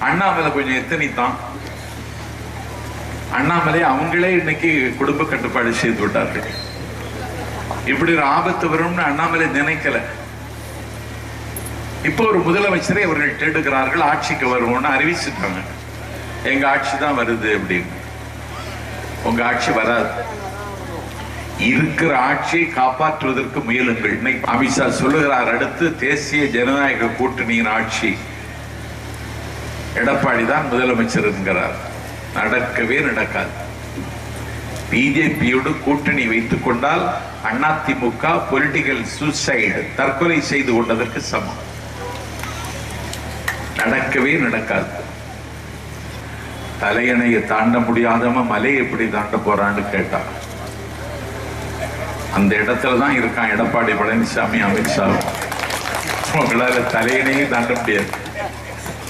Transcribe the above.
அண்ணாமலை கொஞ்சம் எத்தனைத்தான்? அண்ணாமலை அவங்களே இன்னைக்கு குடும்ப கட்டுப்பாடு செய்து விட்டார்கள். இப்படி ஒரு ஆபத்து வரும்னு அண்ணாமலை நினைக்கல. இப்போ ஒரு முதலமைச்சரை அவர்கள் தேடுகிறார்கள் ஆட்சிக்கு வருவோம்னு அறிவிச்சுட்டாங்க. எங்க ஆட்சி தான் வருது அப்படின்னு. உங்க ஆட்சி வராது. இருக்கிற ஆட்சியை காப்பாற்றுவதற்கு முயலுங்கள். இன்னைக்கு அமித்ஷா சொல்லுகிறார் அடுத்து தேசிய ஜனநாயக கூட்டணியின் ஆட்சி. எடப்பாடி தான் முதலமைச்சர் என்கிறார். நடக்கவே நடக்காது. பிஜேபியோடு கூட்டணி வைத்துக் கொண்டால் அதிமுக பொலிட்டிக்கல் சூசைடு தற்கொலை செய்து கொண்டதற்கு சமம். நடக்கவே நடக்காது. தலையணையை தாண்ட முடியாதவன் மலையை எப்படி தாண்ட போறான்னு கேட்டான் அந்த இடத்துல தான் இருக்கான் எடப்பாடி பழனிசாமி அமித்ஷா. உங்களால தலையணையை தாண்ட முடியாது.